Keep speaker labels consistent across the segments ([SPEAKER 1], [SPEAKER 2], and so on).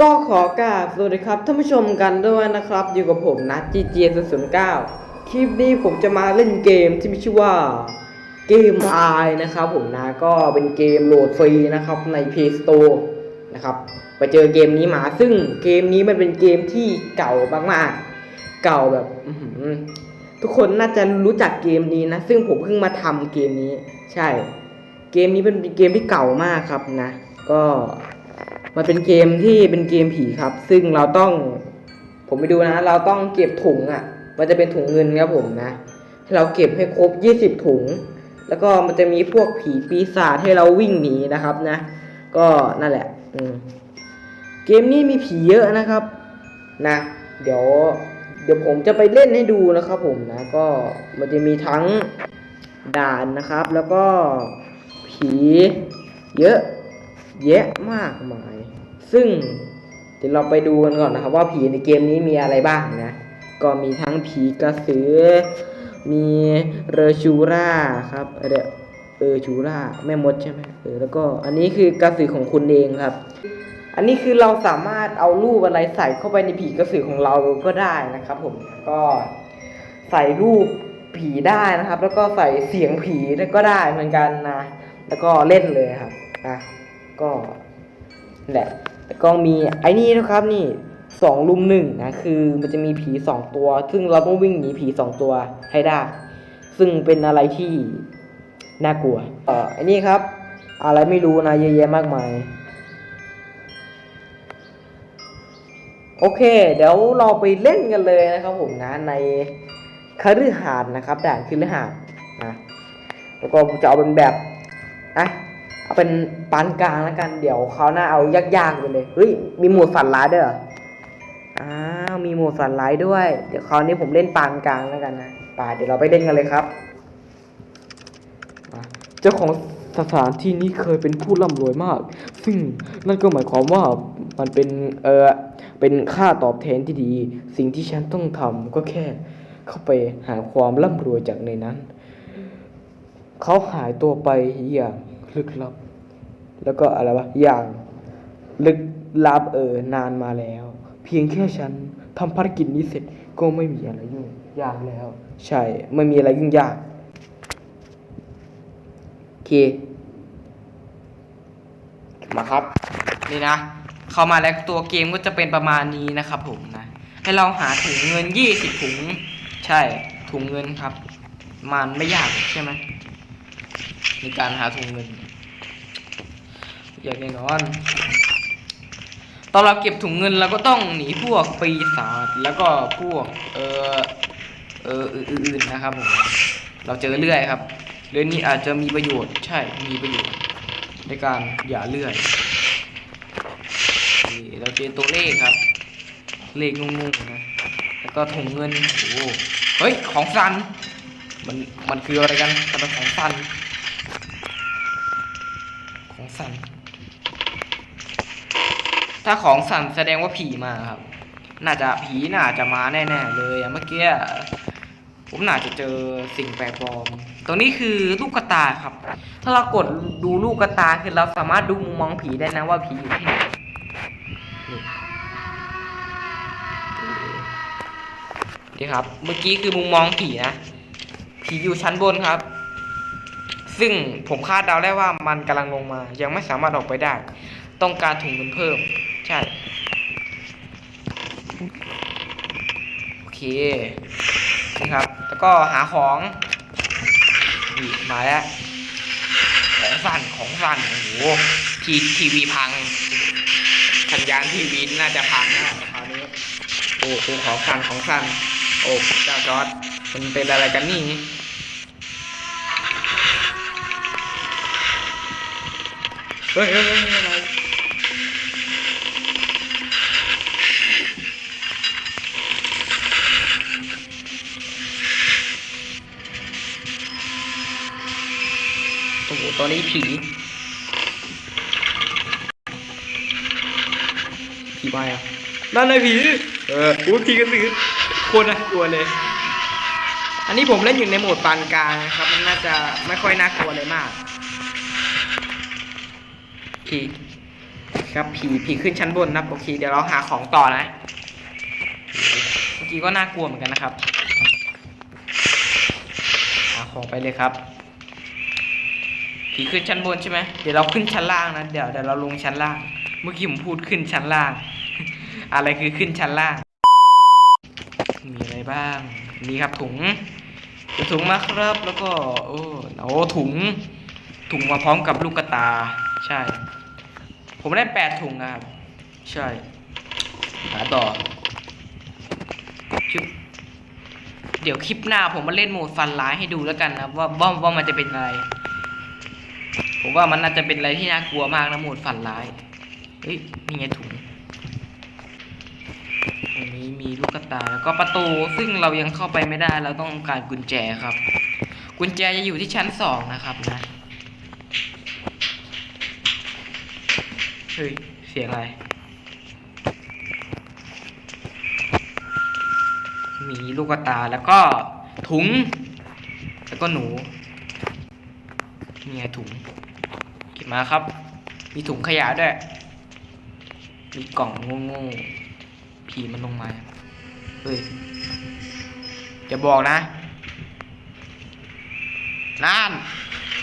[SPEAKER 1] ก็ขอกราบสวัสดีครับท่านผู้ชมกันด้วยนะครับ อยู่กับผมนะ GG 0 0 9คลิปนี้ผมจะมาเล่นเกมที่มีชื่อว่าเกม i นะครับผมนะก็เป็นเกมโหลดฟรีนะครับใน Play Store นะครับไปเจอเกมนี้มาซึ่งเกมนี้มันเป็นเกมที่เก่ามากๆ เก่าแบบทุกคนน่าจะรู้จักเกมนี้นะ ซึ่งผมเพิ่งมาทำเกมนี้ ใช่ เกมนี้เป็นเกมที่เก่ามากครับนะ ก็ มันเป็นเกมที่เป็นเกมผีครับ ซึ่งเราต้อง ผมไปดูนะ เราต้องเก็บถุงอะ่ะ มันจะเป็นถุงเงินครับผมนะให้เราเก็บให้ครบ 20 ถุง แล้วก็มันจะมีพวกผีปีศาจให้เราวิ่งหนีนะครับนะ ก็นั่นแหละเกมนี้มีผีเยอะนะครับ นะ เดี๋ยว เดี๋ยวผมจะไปเล่นให้ดูนะครับผมนะ ก็มันจะมีทั้งด่านนะครับ แล้วก็ผีเยอะ แยะมากมาย ซึ่งเดี๋ยวเราไปดูกันก่อนนะครับ ว่าผีในเกมนี้มีอะไรบ้างนะ ก็มีทั้งผีกระสือ มีเรชูราครับเออเออชูราแม่มดใช่ไหมเออแล้วก็อันนี้คือกระสือของคุณเองครับ อันนี้คือเราสามารถเอารูปอะไรใส่เข้าไปในผีกระสือของเราก็ได้นะครับผมก็ใส่รูปผีได้นะครับ แล้วก็ใส่เสียงผีก็ได้เหมือนกันนะ แล้วก็เล่นเลยครับนะ ก็แหละแล้วก็มีไอ้นี่นะครับนี่สองลุมหนึ่งนะคือมันจะมีผีสองตัว ซึ่งเราต้องวิ่งหนีผีสองตัวให้ได้ ซึ่งเป็นอะไรที่น่ากลัวเออไอ้นี่ครับ อะไรไม่รู้นะเยอะแยะมากมาย โอเค เดี๋ยวเราไปเล่นกันเลยนะครับผมนะในคฤหาสน์นะครับด่านคฤหาสน์นะแล้วก็จะเอาเป็นแบบอะ เป็นปานกลางแล้วกัน เดี๋ยวเขาหน้าเอายากๆไปเลย เฮ้ย มีหมดฝันร้ายด้วยเหรอ อ้าว มีหมดฝันร้ายด้วย เดี๋ยวคราวนี้ผมเล่นปานกลางแล้วกันนะป่าเดี๋ยวเราไปเล่นกันเลยครับ เจ้าของสถานที่นี้เคยเป็นผู้ร่ำรวยมาก ซึ่งนั่นก็หมายความว่ามันเป็น เออเป็นค่าตอบแทนที่ดี สิ่งที่ฉันต้องทำก็แค่ เข้าไปหาความร่ำรวยจากในนั้น เขาหายตัวไปอย่างลึกลับ แล้วก็อะไรวะ อย่างลึกลับเออนานมาแล้ว เพียงแค่ฉันทำภารกิจนี้เสร็จก็ไม่มีอะไรยุ่งยากแล้ว ใช่ไม่มีอะไรยุ่งยากโอเคมาครับ นี่นะ เข้ามาแล้วตัวเกมก็จะเป็นประมาณนี้นะครับผมนะ ให้เราหาถุงเงินยี่สิบถุง ใช่ถุงเงินครับ มันไม่ยากใช่ไหมในการหาถุงเงิน อย่างแน่นอน ตอนเราเก็บถุงเงินเราก็ต้องหนีพวกปีศาจแล้วก็พวกเออเอออื่นๆนะครับผมเราเจอเรื่อยครับเรื่องนี้อาจจะมีประโยชน์ใช่มีประโยชน์ ในการหย่าเลื่อยนี่เราเจอตัวเลขครับ เลขงงๆนะแล้วก็ถุงเงินโอ้เฮ้ยของซันมันมันคืออะไรกันทำไมของซัน ถ้าของสั่นแสดงว่าผีมาครับ น่าจะผีน่าจะมาแน่ๆเลยอะเมื่อกี้ผมน่าจะเจอสิ่งแปลกปลอม ตรงนี้คือลูกกระตาครับ ถ้าเรากดดูลูกกระตาคือเราสามารถดูมุมมองผีได้นะว่าผีอยู่ที่ไหนนี่นี่ครับ เมื่อกี้คือมุมมองผีนะ ผีอยู่ชั้นบนครับ ซึ่งผมคาดเดาได้ว่ามันกำลังลงมา ยังไม่สามารถออกไปได้ ต้องการถุงเงินเพิ่ม ใช่ โอเค นี่ครับ แล้วก็หาของนี่มาแล้ว ของสั่นของสั่นโอ้โหทีทีวีพัง สัญญาณทีวีน่าจะพังนะคราวนี้ โอ้โหของสั่นของสั่นโอ้เจ้าจอร์ดมันเป็นอะไรกันนี่เฮ้ยเฮ้ยเฮ้ยอะไร โอ้โหตอนนี้ผีผีมาอะนั่นเลยผี เออโอ้ผีกันสือโคนน่ากลัวเลย อันนี้ผมเล่นอยู่ในโหมดปานกลางนะครับ มันน่าจะไม่ค่อยน่ากลัวเลยมากโอเคครับผีผีขึ้นชั้นบนนะครับโอเคเดี๋ยวเราหาของต่อนะเมื่อกี้ก็น่ากลัวเหมือนกันนะครับ หาของไปเลยครับ ผีขึ้นชั้นบนใช่ไหมเดี๋ยวเราขึ้นชั้นล่างนะเดี๋ยวเดี๋ยวเราลงชั้นล่าง เมื่อกี้ผมพูดขึ้นชั้นล่าง อะไรคือขึ้นชั้นล่าง มีอะไรบ้างนี่ครับถุงถุงมาครับแล้วก็ โอ้โอ้ถุง ถุงมาพร้อมกับลูกกระตา ใช่ ผมได้แปดถุงนะครับ ใช่หาต่อชึบเดี๋ยวคลิปหน้าผมมาเล่นโหมดฟันร้ายให้ดูแล้วกันนะว่าว่าว่ามันจะเป็นอะไร ผมว่ามันน่าจะเป็นอะไรที่น่ากลัวมากนะโหมดฟันร้าย เฮ้ยนี่ไงถุงตรงนี้มีลูกกระตายแล้วก็ประตูซึ่งเรายังเข้าไปไม่ได้เราต้องการกุญแจครับ กุญแจจะอยู่ที่ชั้นสองนะครับนะเฮ้ยเสียงอะไร มีลูกกระตายแล้วก็ถุง แล้วก็หนูนี่ไงถุง มาครับ มีถุงขยะด้วย มีกล่องโง่ๆผีมันลงมาเฮ้ยจะบอกนะ นั่น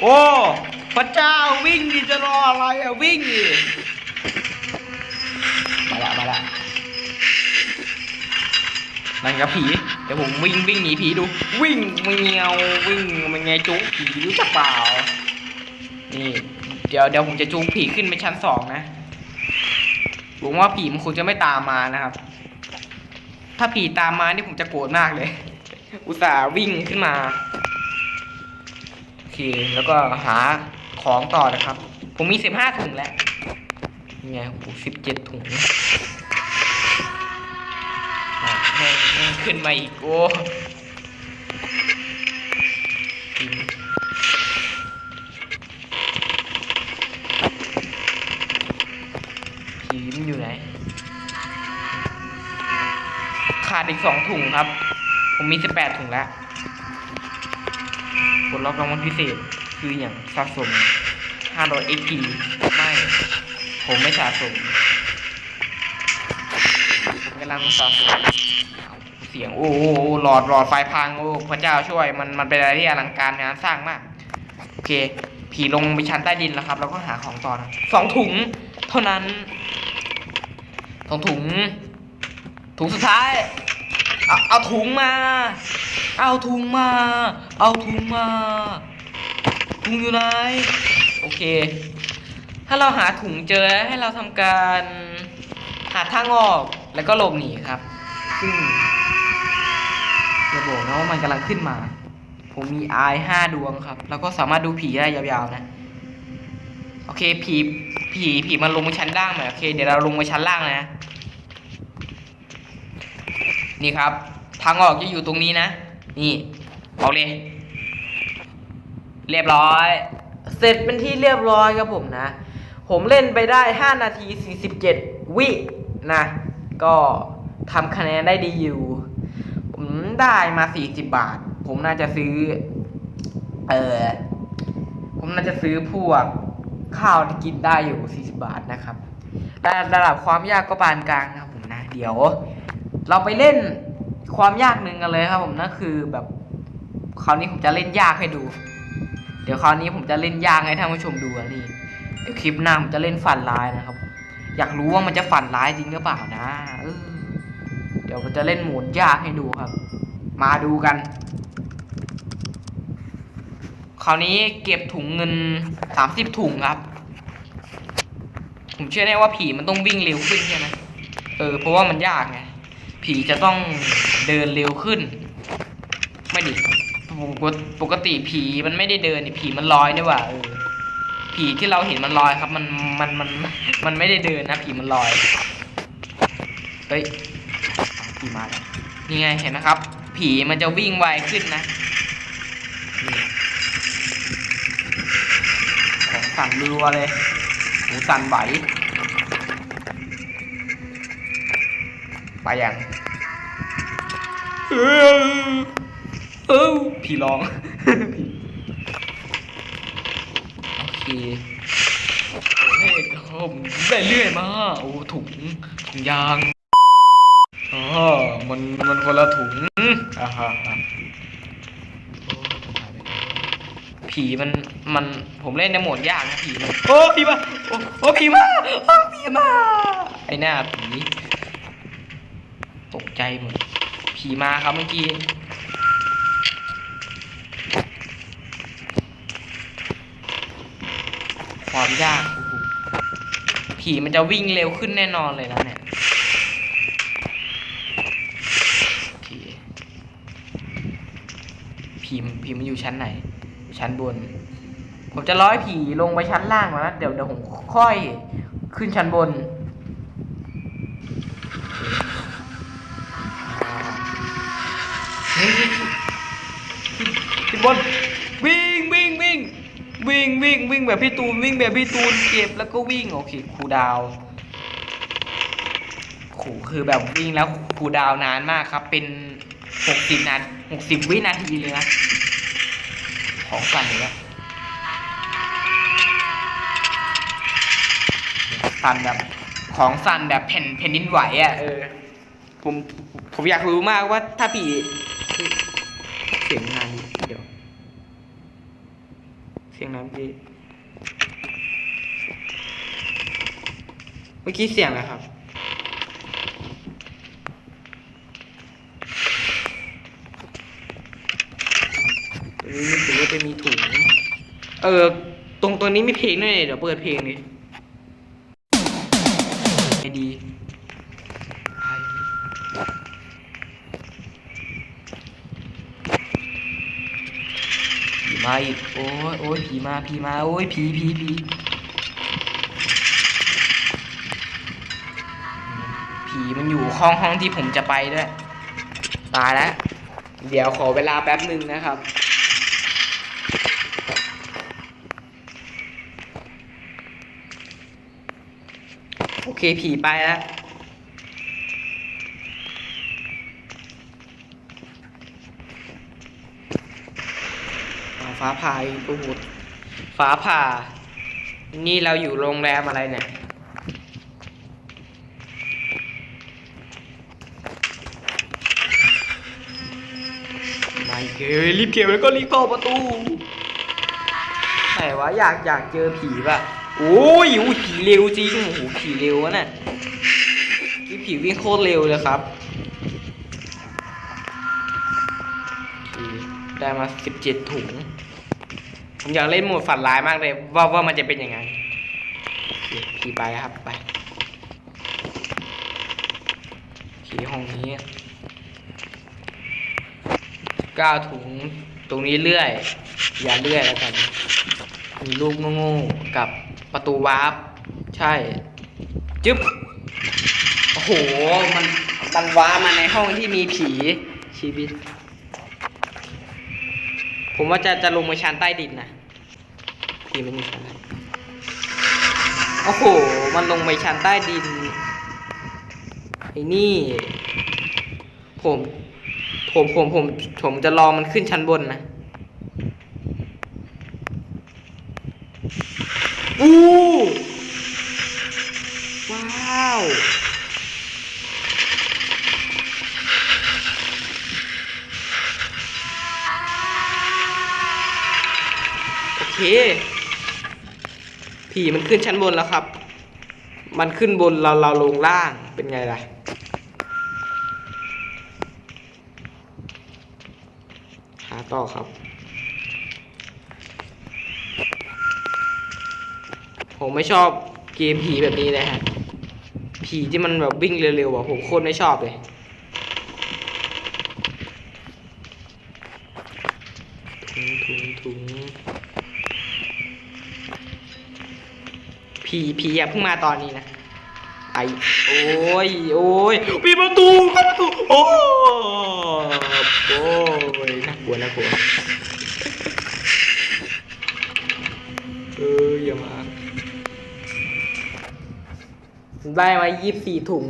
[SPEAKER 1] โอ้ พระเจ้าวิ่งดิจะรออะไรอะวิ่งดิมาละมาละนั่นกับผี เดี๋ยวผมวิ่งวิ่งหนีผีดู วิ่งเมียววิ่งมันไงจุ๊ผีรู้จักเปล่านี่ ดี๋ยวเดี๋ยวผมจะจูงผีขึ้นไปชั้นสองนะผมว่าผีมันคงจะไม่ตามมานะครับ ถ้าผีตามมานี่ผมจะโกรธมากเลย อุตส่าห์วิ่งขึ้นมาโอเคแล้วก็หาของต่อนะครับ ผมมีสิบห้าถุงแล้วนี่ไงโอ้สิบเจ็ดถุงแม่งแม่งขึ้นมาอีกโอ้ อีกสองถุงครับ ผมมีสิบแปดถุงแล้วผลลัพธ์รางวัลพิเศษคืออย่างสะสม500 XP ไม่ ผมไม่สะสม ผมกำลังสะสมเอาเสียงโอ้โหหลอดหลอดไฟพังโอ้พระเจ้าช่วยมันมันเป็นอะไรที่อลังการงานสร้างมาก โอเค ผีลงไปชั้นใต้ดินแล้วครับ แล้วก็หาของต่อนะสองถุง เท่านั้นสองถุง ถุงสุดท้าย เอาเอาถุงมา เอาถุงมา เอาถุงมา ถุงอยู่ไหน โอเค ถ้าเราหาถุงเจอให้เราทำการหาทางออกแล้วก็หลบหนีครับ ซึ่งจะบอกนะว่ามันกำลังขึ้นมา ผมมีอายห้าดวงครับ แล้วก็สามารถดูผีได้ยาวๆนะ โอเคผีผีผีมันลงมาชั้นล่างหน่อยโอเค เดี๋ยวเราลงมาชั้นล่างนะ นี่ครับ ทางออกจะอยู่ตรงนี้นะ นี่เอาเลย เรียบร้อย เสร็จเป็นที่เรียบร้อยครับผมนะ ผมเล่นไปได้ 5 นาที 47 วินะ ก็ทำคะแนนได้ดีอยู่ ผมได้มา 40 บาท ผมน่าจะซื้อ เออผมน่าจะซื้อพวกข้าวที่กินได้อยู่ 40 บาทนะครับแต่ระดับความยากก็ปานกลางนะครับผมนะ เดี๋ยว เราไปเล่นความยากหนึ่งกันเลยครับผมนั่นคือแบบคราวนี้ผมจะเล่นยากให้ดู เดี๋ยวคราวนี้ผมจะเล่นยากให้ท่านผู้ชมดูอะนี่เดี๋ยวคลิปหน้าผมจะเล่นฝันร้ายนะครับ อยากรู้ว่ามันจะฝันร้ายจริงหรือเปล่านะเออเดี๋ยวผมจะเล่นโหมดยากให้ดูครับ มาดูกัน คราวนี้เก็บถุงเงินสามสิบถุงครับ ผมเชื่อแน่ว่าผีมันต้องวิ่งเร็วขึ้นใช่ไหมเออเพราะว่ามันยากไง ผีจะต้องเดินเร็วขึ้น ไม่ดิปกติผีมันไม่ได้เดินนี่ผีมันลอยนี่หว่าเออผีที่เราเห็นมันลอยครับ มันมันมันมันไม่ได้เดินนะผีมันลอยเฮ้ยผีมาแล้วนี่ไงเห็นนะครับ ผีมันจะวิ่งไวขึ้นนะนี่ของสั่นรัวเลยหูสั่นไหว ไปยังเออเออผีร้อง โอเคโอ้ย
[SPEAKER 2] เอกผมได้เรื่อยมาโอ้ถุงถุงยางอ๋อมันมันคนละถุงอ่าฮะผีมันมันผมเล่นในโหมดยากนะผีมันโอ้ผีมาโอ้โอ้ผีมาโอ้ผีมาไอหน้าผี ตกใจหมดผีมาครับเมื่อกี้ความยากผีมันจะวิ่งเร็วขึ้นแน่นอนเลยนะเนี่ยผีผีมันอยู่ชั้นไหน ชั้นบน ผมจะร้อยผีลงไปชั้นล่างก่อนนะเดี๋ยวเดี๋ยวผมค่อยขึ้นชั้นบนอ่า นี่ขึ้นบนวิ่งวิ่งวิ่งวิ่งวิ่งวิ่งแบบพี่ตูนวิ่งแบบพี่ตูนเก็บแล้วก็วิ่งโอเคครูดาวโหคือแบบวิ่งแล้วครูดาวนานมากครับ เป็นหกสิบนาหกสิบวินาทีเลยนะของสั่นเลยนะสั่นแบบของสั่นแบบแผ่นแผ่นดินไหวอะเออผมผมอยากรู้มากว่าถ้าผี เสียงนานเดี๋ยว เสียงน้ำพี่เมื่อกี้เสียงอะไรครับตรงนี้รู้สึกว่าจะมีถุง เออ ตรงตัวนี้มีเพลงด้วยนี่เดี๋ยวเปิดเพลงดิ มาอีก โอ้ยโอ้ยผีมาผีมา โอ้ยผีผีผีผีมันอยู่ห้องห้องที่ผมจะไปด้วย ตายแล้ว เดี๋ยวขอเวลาแป๊บหนึ่งนะครับโอเคผีไปแล้ว ฟ้าผ่าอีกโอ้โหฟ้าผ่า นี่เราอยู่โรงแรมอะไรเนี่ยไม่เกยรีบเก็บแล้วก็รีบเข้าประตูไหนวะอยากอยากเจอผีป่ะโอ้ยอุ้ยผีเร็วจริงโอ้โหผีเร็ววะน่ะนี่ผีวิ่งโคตรเร็วเลยครับโอเคได้มาสิบเจ็ดถุง ผมอยากเล่นโหมดฝันร้ายมากเลย ว่าว่ามันจะเป็นยังไงโอเคผีไปครับไปผีห้องนี้ก้าถุงตรงนี้เลื่อย อย่าเลื่อยแล้วกัน มีลูกโง่ๆกับประตูวาร์ปใช่จึ๊บโอ้โหมันมันวาร์ปมาในห้องที่มีผีชีวิต ผมว่าจะจะลงไปชั้นใต้ดินนะผีมันอยู่ชั้นไหนโอ้โห มันลงไปชั้นใต้ดิน ไอ้นี่ ผม ผมผมผม ผมจะรอมันขึ้นชั้นบนนะอู้ว้าว เค ผีมันขึ้นชั้นบนแล้วครับ มันขึ้นบนเราเราลงล่างเป็นไงล่ะ หาต่อครับ ผมไม่ชอบเกมผีแบบนี้เลยฮะ ผีที่มันแบบวิ่งเร็วๆอะผมโคตรไม่ชอบเลย ถุงถุงถุง ผีผีอย่าเพิ่งมาตอนนี้นะไอโอ้ยโอ้ยปิดประตูปิดประตูโอ้โอ้ยน่ากลัวน่ากลัวเอออย่ามาได้มายี่สิบสี่ถุง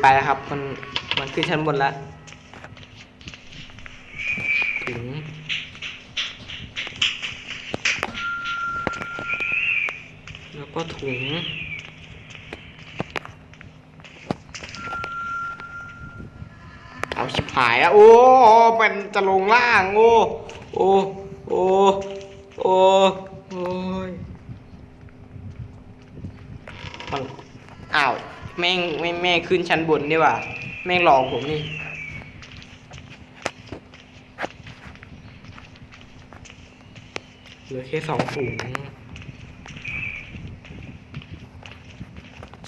[SPEAKER 1] ไปแล้วครับ มันมันขึ้นชั้นบนแล้วถึงแล้วก็ถุงเอาชิบหายอะโอ้มันจะลงล่าง โอ้ โอ้ โอ้ โอ้โอ้ยมันอ้าว แม่งแม่ งแม่ขึ้นชั้นบนดีกว่า แม่งหลอกผมนี่ เหลือแค่สองถุง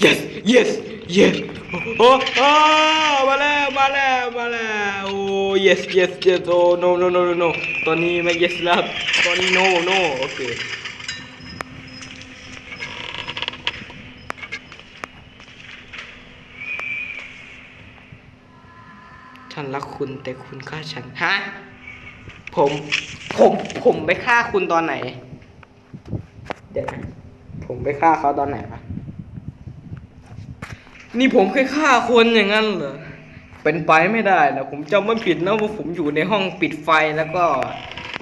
[SPEAKER 1] yes yes yes โอ้โอ้มาแล้วมาแล้วมาแล้วโอ้ yes yes yes โอ้ no no no no no ตอนนี้ไม่ yes แล้วตอนนี้ no no โอเค ฉันรัก คุณแต่คุณฆ่าฉันฮะผมผมผมไปฆ่าคุณตอนไหน เดี๋ยวนะผมไปฆ่าเขาตอนไหนวะนี่ผมเคยฆ่าคนอย่างนั้นเหรอเป็นไปไม่ได้นะผมจำไม่ผิดนะว่าผมอยู่ในห้องปิดไฟแล้วก็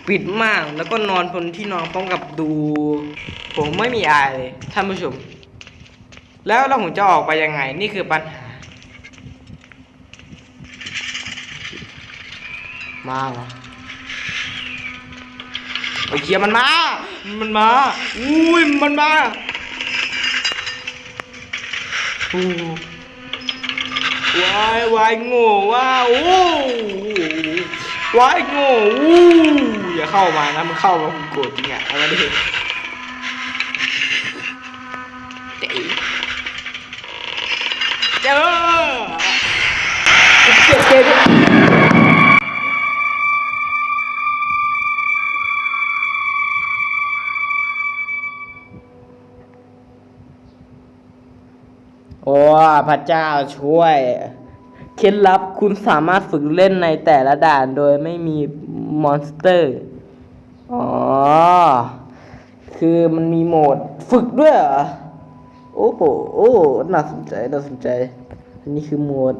[SPEAKER 1] ปิดม่านแล้วก็นอนบนที่นอนพร้อมกับดู ผมไม่มีอายเลยท่านผู้ชม แล้วเราผมจะออกไปยังไง นี่คือปัญหา มาเหรอไอ้เคียมันมา มันมา อุ้ย มันมาอู้วายวายโง่ว้าวโอ้วายโง่อู้อย่าเข้ามานะ มันเข้ามาผมโกรธจริงอะเอามาดิเจ๊เจอเจ็บเจ็บ อ้พระเจ้าช่วย เคล็ดลับคุณสามารถฝึกเล่นในแต่ละด่านโดยไม่มีมอนสเตอร์ อ๋อ คือมันมีโหมดฝึกด้วยเหรอ โอ้โหโอ้ น่าสนใจ น่าสนใจ อันนี้คือโหมด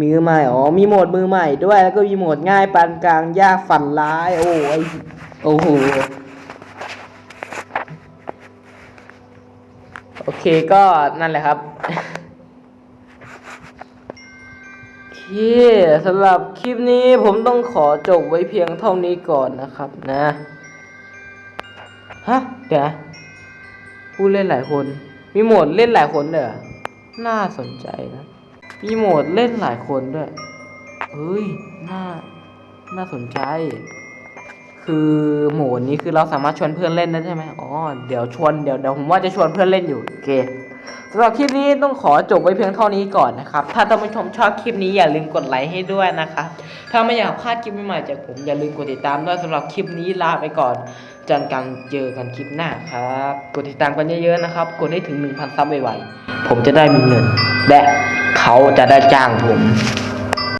[SPEAKER 1] มือใหม่ อ๋อ มีโหมดมือใหม่ด้วย แล้วก็มีโหมดง่ายปานกลางยากฝันร้าย โอ้ไอโอ้โห โอเคก็นั่นแหละครับ เคสำหรับคลิปนี้ผมต้องขอจบไว้เพียงเท่านี้ก่อนนะครับนะ ฮะ เดี๋ยวผู้เล่นหลายคน มีโหมดเล่นหลายคนเด้อน่าสนใจนะ มีโหมดเล่นหลายคนด้วยเฮ้ย น่า น่าสนใจ คือโหมดนี้คือเราสามารถชวนเพื่อนเล่นได้ใช่ไหมอ๋อ เดี๋ยวชวน เดี๋ยวเดี๋ยวผมว่าจะชวนเพื่อนเล่นอยู่ โอเค สำหรับคลิปนี้ต้องขอจบไว้เพียงเท่านี้ก่อนนะครับ ถ้าท่านผู้ชมชอบคลิปนี้อย่าลืมกดไลค์ให้ด้วยนะครับถ้าไม่อยากพลาดคลิปใหม่ๆจากผมอย่าลืมกดติดตามด้วยสำหรับคลิปนี้ลาไปก่อนจนกันเจอกันคลิปหน้าครับ กดติดตามกันเยอะๆนะครับ กดให้ถึง 1,000 ซับไวๆผมจะได้มีเงิน และเขาจะได้จ้างผม